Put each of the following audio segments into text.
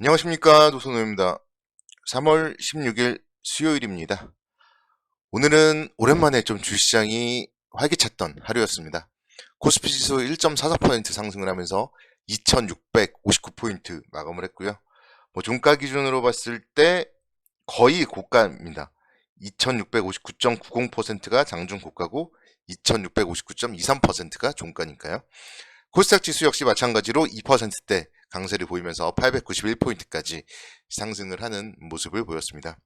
안녕하십니까 노선호입니다. 3월 16일 수요일입니다. 오늘은 오랜만에 좀 주시장이 활기찼던 하루였습니다. 코스피 지수 1.44% 상승을 하면서 2659포인트 마감을 했고요. 뭐 종가 기준으로 봤을 때 거의 고가입니다. 2659.90%가 장중 고가고 2659.23%가 종가니까요. 코스닥 지수 역시 마찬가지로 2%대 강세를 보이면서 891포인트까지 상승을 하는 모습을 보였습니다.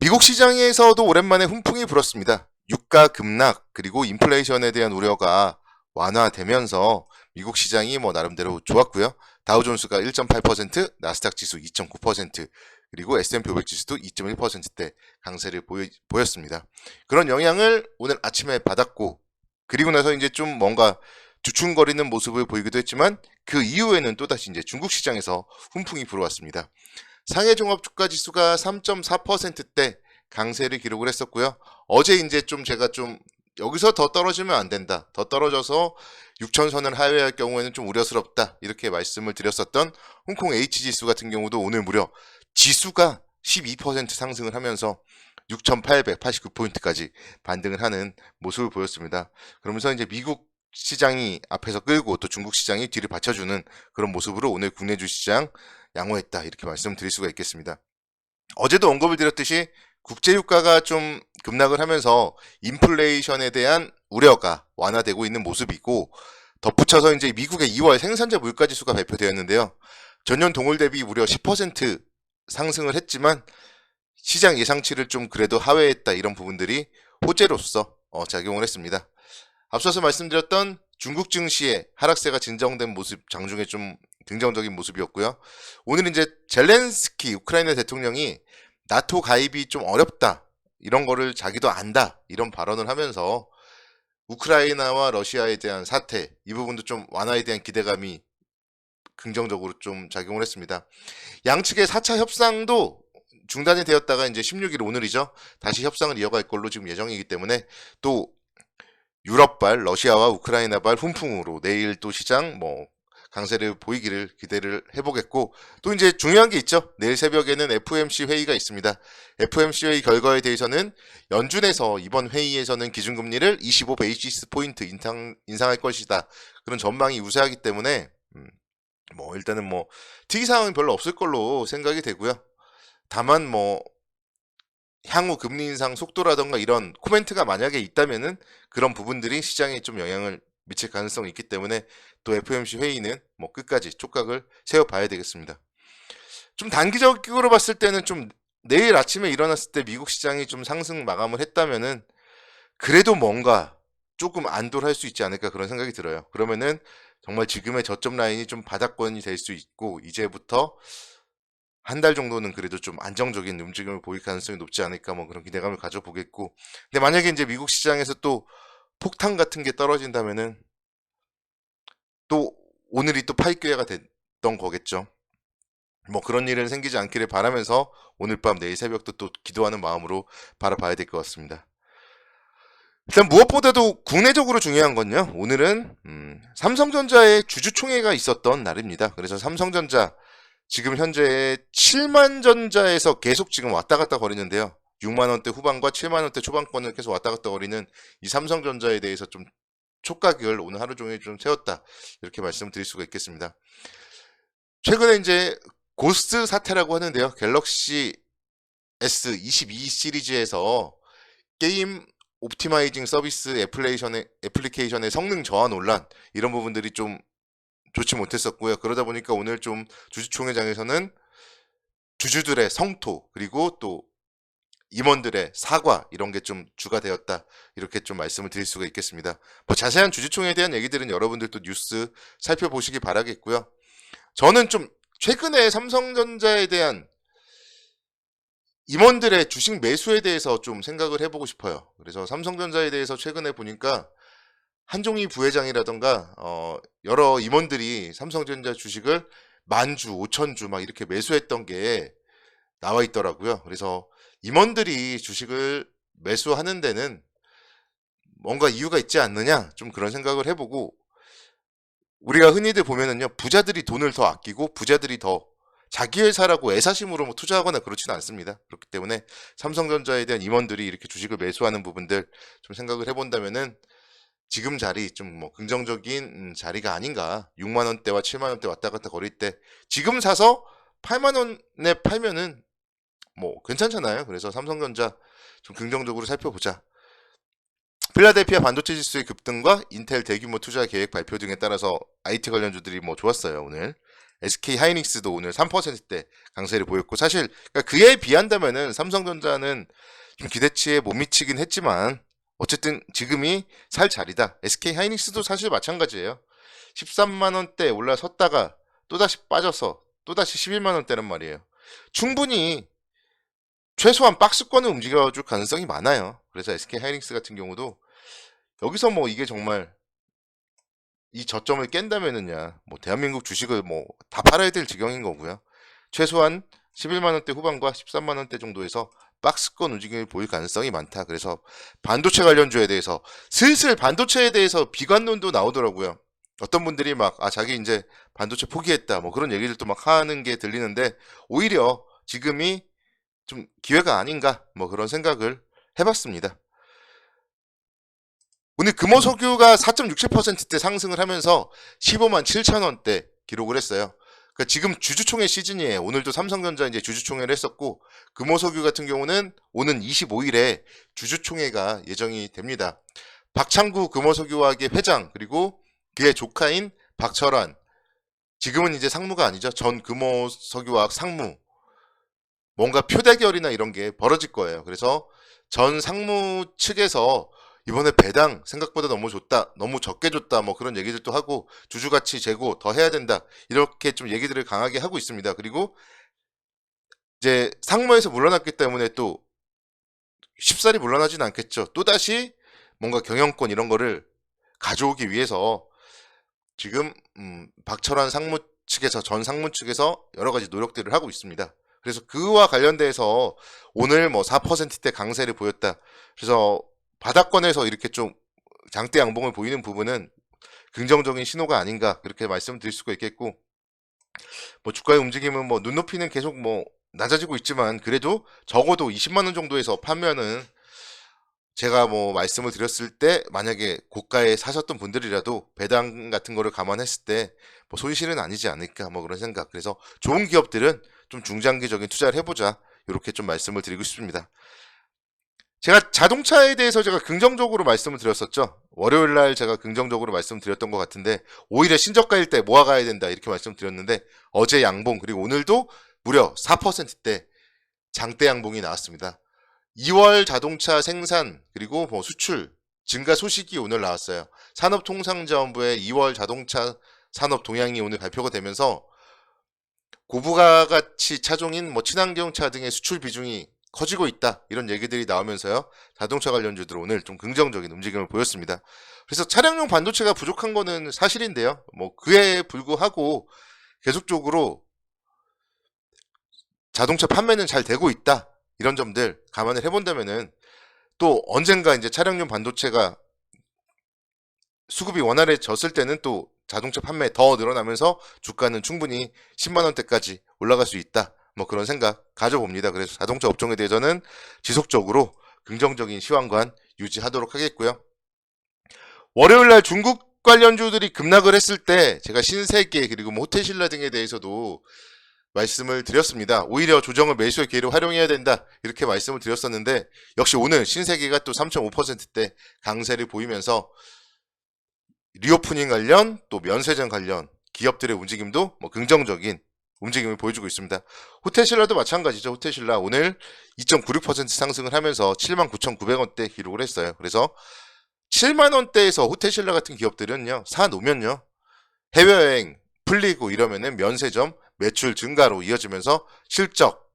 미국 시장에서도 오랜만에 훈풍이 불었습니다. 유가 급락 그리고 인플레이션에 대한 우려가 완화되면서 미국 시장이 뭐 나름대로 좋았고요. 다우존스가 1.8%, 나스닥 지수 2.9%, 그리고 S&P 500 지수도 2.1%대 강세를 보였습니다. 그런 영향을 오늘 아침에 받았고 그리고 나서 이제 좀 뭔가 주춤거리는 모습을 보이기도 했지만 그 이후에는 또다시 이제 중국 시장에서 훈풍이 불어왔습니다. 상해 종합 주가 지수가 3.4%대 강세를 기록을 했었고요. 어제 이제 좀 제가 좀 여기서 더 떨어지면 안 된다. 더 떨어져서 6천선을 하회할 경우에는 좀 우려스럽다. 이렇게 말씀을 드렸었던 홍콩 H 지수 같은 경우도 오늘 무려 지수가 12% 상승을 하면서 6,889포인트까지 반등을 하는 모습을 보였습니다. 그러면서 이제 미국 시장이 앞에서 끌고 또 중국 시장이 뒤를 받쳐주는 그런 모습으로 오늘 국내 주시장 양호했다 이렇게 말씀드릴 수가 있겠습니다. 어제도 언급을 드렸듯이 국제유가가 좀 급락을 하면서 인플레이션에 대한 우려가 완화되고 있는 모습이고 덧붙여서 이제 미국의 2월 생산자 물가지수가 발표되었는데요. 전년 동월 대비 무려 10% 상승을 했지만 시장 예상치를 좀 그래도 하회했다 이런 부분들이 호재로서 어, 작용을 했습니다. 앞서서 말씀드렸던 중국 증시의 하락세가 진정된 모습 장중에 좀 긍정적인 모습이었고요. 오늘 이제 젤렌스키 우크라이나 대통령이 나토 가입이 좀 어렵다 이런 거를 자기도 안다 이런 발언을 하면서 우크라이나와 러시아에 대한 사태 이 부분도 좀 완화에 대한 기대감이 긍정적으로 좀 작용을 했습니다. 양측의 4차 협상도 중단이 되었다가 이제 16일 오늘이죠. 다시 협상을 이어갈 걸로 지금 예정이기 때문에 또 유럽발, 러시아와 우크라이나발 훈풍으로 내일 또 시장 뭐 강세를 보이기를 기대를 해보겠고 또 이제 중요한 게 있죠. 내일 새벽에는 FOMC 회의가 있습니다. FOMC 회의 결과에 대해서는 연준에서 이번 회의에서는 기준금리를 25 베이시스 포인트 인상, 인상할 것이다. 그런 전망이 우세하기 때문에 음, 뭐 일단은 뭐 특이 사항은 별로 없을 걸로 생각이 되고요. 다만 뭐 향후 금리 인상 속도라던가 이런 코멘트가 만약에 있다면은 그런 부분들이 시장에 좀 영향을 미칠 가능성이 있기 때문에 또 FOMC 회의는 뭐 끝까지 촉각을 세워봐야 되겠습니다. 좀 단기적으로 봤을 때는 좀 내일 아침에 일어났을 때 미국 시장이 좀 상승 마감을 했다면은 그래도 뭔가 조금 안도할 수 있지 않을까 그런 생각이 들어요. 그러면은 정말 지금의 저점 라인이 좀 바닥권이 될 수 있고 이제부터 한 달 정도는 그래도 좀 안정적인 움직임을 보일 가능성이 높지 않을까 뭐 그런 기대감을 가져보겠고 근데 만약에 이제 미국 시장에서 또 폭탄 같은 게 떨어진다면은 또 오늘이 또 파이 기회가 됐던 거겠죠. 뭐 그런 일은 생기지 않기를 바라면서 오늘 밤 내일 새벽도 또 기도하는 마음으로 바라봐야 될 것 같습니다. 일단 무엇보다도 국내적으로 중요한 건요. 오늘은 음, 삼성전자의 주주총회가 있었던 날입니다. 그래서 삼성전자 지금 현재 7만 전자에서 계속 지금 왔다 갔다 거리는데요. 6만 원대 후반과 7만 원대 초반권을 계속 왔다 갔다 거리는 이 삼성전자에 대해서 좀 촉각을 오늘 하루 종일 좀 세웠다 이렇게 말씀드릴 수가 있겠습니다. 최근에 이제 고스트 사태라고 하는데요. 갤럭시 S22 시리즈에서 게임 옵티마이징 서비스 애플레이션의, 애플리케이션의 성능 저하 논란 이런 부분들이 좀 좋지 못했었고요. 그러다 보니까 오늘 좀 주주총회장에서는 주주들의 성토 그리고 또 임원들의 사과 이런 게 좀 주가 되었다 이렇게 좀 말씀을 드릴 수가 있겠습니다. 뭐 자세한 주주총회에 대한 얘기들은 여러분들도 뉴스 살펴보시기 바라겠고요. 저는 좀 최근에 삼성전자에 대한 임원들의 주식 매수에 대해서 좀 생각을 해보고 싶어요. 그래서 삼성전자에 대해서 최근에 보니까 한종희 부회장이라던가 어, 여러 임원들이 삼성전자 주식을 만주, 오천주 막 이렇게 매수했던 게 나와 있더라고요. 그래서 임원들이 주식을 매수하는 데는 뭔가 이유가 있지 않느냐 좀 그런 생각을 해보고 우리가 흔히들 보면은요 부자들이 돈을 더 아끼고 부자들이 더 자기 회사라고 애사심으로 뭐 투자하거나 그렇지는 않습니다. 그렇기 때문에 삼성전자에 대한 임원들이 이렇게 주식을 매수하는 부분들 좀 생각을 해본다면은 지금 자리 좀 뭐 긍정적인 음, 자리가 아닌가. 6만 원대와 7만 원대 왔다 갔다 거릴 때 지금 사서 8만 원에 팔면은 뭐 괜찮잖아요. 그래서 삼성전자 좀 긍정적으로 살펴보자. 필라델피아 반도체 지수의 급등과 인텔 대규모 투자 계획 발표 등에 따라서 IT 관련주들이 뭐 좋았어요 오늘. SK 하이닉스도 오늘 3%대 강세를 보였고 사실 그러니까 그에 비한다면은 삼성전자는 좀 기대치에 못 미치긴 했지만 어쨌든 지금이 살 자리다. SK 하이닉스도 사실 마찬가지예요. 13만 원대 올라섰다가 또다시 빠져서 또다시 11만 원대란 말이에요. 충분히 최소한 박스권을 움직여줄 가능성이 많아요. 그래서 SK 하이닉스 같은 경우도 여기서 뭐 이게 정말 이 저점을 깬다면은야 뭐 대한민국 주식을 뭐 다 팔아야 될 지경인 거고요. 최소한 11만 원대 후반과 13만 원대 정도에서 박스권 움직임을 보일 가능성이 많다. 그래서 반도체 관련주에 대해서 슬슬 반도체에 대해서 비관론도 나오더라고요. 어떤 분들이 막 아 자기 이제 반도체 포기했다 뭐 그런 얘기들도 막 하는 게 들리는데 오히려 지금이 좀 기회가 아닌가 뭐 그런 생각을 해봤습니다. 오늘 금호석유가 4.67%대 상승을 하면서 15만 7천 원대 기록을 했어요. 그러니까 지금 주주총회 시즌이에요. 오늘도 삼성전자 이제 주주총회를 했었고 금호석유 같은 경우는 오는 25일에 주주총회가 예정이 됩니다. 박창구 금호석유화학의 회장 그리고 그의 조카인 박철환 지금은 이제 상무가 아니죠. 전 금호석유화학 상무 뭔가 표대결이나 이런 게 벌어질 거예요. 그래서 전 상무 측에서 이번에 배당 생각보다 너무 좋다, 너무 적게 줬다, 뭐 그런 얘기들도 하고 주주가치 재고 더 해야 된다 이렇게 좀 얘기들을 강하게 하고 있습니다. 그리고 이제 상무에서 물러났기 때문에 또 쉽사리 물러나진 않겠죠. 또 다시 뭔가 경영권 이런 거를 가져오기 위해서 지금 음, 박철환 상무 측에서 전 상무 측에서 여러 가지 노력들을 하고 있습니다. 그래서 그와 관련돼서 오늘 뭐 4%대 강세를 보였다. 그래서 바닥권에서 이렇게 좀 장대 양봉을 보이는 부분은 긍정적인 신호가 아닌가 그렇게 말씀드릴 수가 있겠고 뭐 주가의 움직임은 뭐 눈높이는 계속 뭐 낮아지고 있지만 그래도 적어도 20만 원 정도에서 파면은 제가 뭐 말씀을 드렸을 때 만약에 고가에 사셨던 분들이라도 배당 같은 거를 감안했을 때 뭐 손실은 아니지 않을까 뭐 그런 생각 그래서 좋은 기업들은 좀 중장기적인 투자를 해보자 이렇게 좀 말씀을 드리고 싶습니다. 제가 자동차에 대해서 제가 긍정적으로 말씀을 드렸었죠. 월요일 날 제가 긍정적으로 말씀드렸던 것 같은데 오히려 신저가일 때 모아가야 된다 이렇게 말씀드렸는데 어제 양봉 그리고 오늘도 무려 4%대 장대 양봉이 나왔습니다. 2월 자동차 생산 그리고 뭐 수출 증가 소식이 오늘 나왔어요. 산업통상자원부의 2월 자동차 산업 동향이 오늘 발표가 되면서 고부가 가치 차종인 뭐 친환경차 등의 수출 비중이 커지고 있다 이런 얘기들이 나오면서요 자동차 관련주들 오늘 좀 긍정적인 움직임을 보였습니다. 그래서 차량용 반도체가 부족한 거는 사실인데요. 뭐 그에 불구하고 계속적으로 자동차 판매는 잘 되고 있다 이런 점들 감안을 해본다면은 또 언젠가 이제 차량용 반도체가 수급이 원활해졌을 때는 또 자동차 판매 더 늘어나면서 주가는 충분히 10만 원대까지 올라갈 수 있다. 뭐 그런 생각 가져봅니다. 그래서 자동차 업종에 대해서는 지속적으로 긍정적인 시황관 유지하도록 하겠고요. 월요일 날 중국 관련주들이 급락을 했을 때 제가 신세계 그리고 뭐 호텔신라 등에 대해서도 말씀을 드렸습니다. 오히려 조정을 매수의 기회로 활용해야 된다 이렇게 말씀을 드렸었는데 역시 오늘 신세계가 또 3.5%대 강세를 보이면서 리오프닝 관련 또 면세점 관련 기업들의 움직임도 뭐 긍정적인 움직임을 보여주고 있습니다. 호텔신라도 마찬가지죠. 호텔신라 오늘 2.96% 상승을 하면서 79,900원대 기록을 했어요. 그래서 7만 원대에서 호텔신라 같은 기업들은요 사 놓으면요 해외여행 풀리고 이러면은 면세점 매출 증가로 이어지면서 실적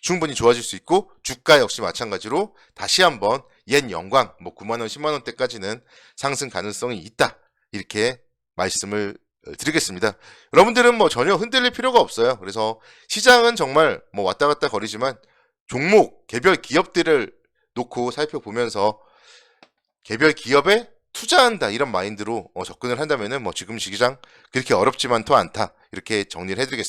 충분히 좋아질 수 있고 주가 역시 마찬가지로 다시 한번 옛 영광 뭐 9만 원, 10만 원대까지는 상승 가능성이 있다. 이렇게 말씀을 드리겠습니다. 여러분들은 뭐 전혀 흔들릴 필요가 없어요. 그래서 시장은 정말 뭐 왔다 갔다 거리지만 종목, 개별 기업들을 놓고 살펴보면서 개별 기업에 투자한다 이런 마인드로 어, 접근을 한다면은 뭐 지금 시기장 그렇게 어렵지만 또 않다 이렇게 정리를 해드리겠습니다.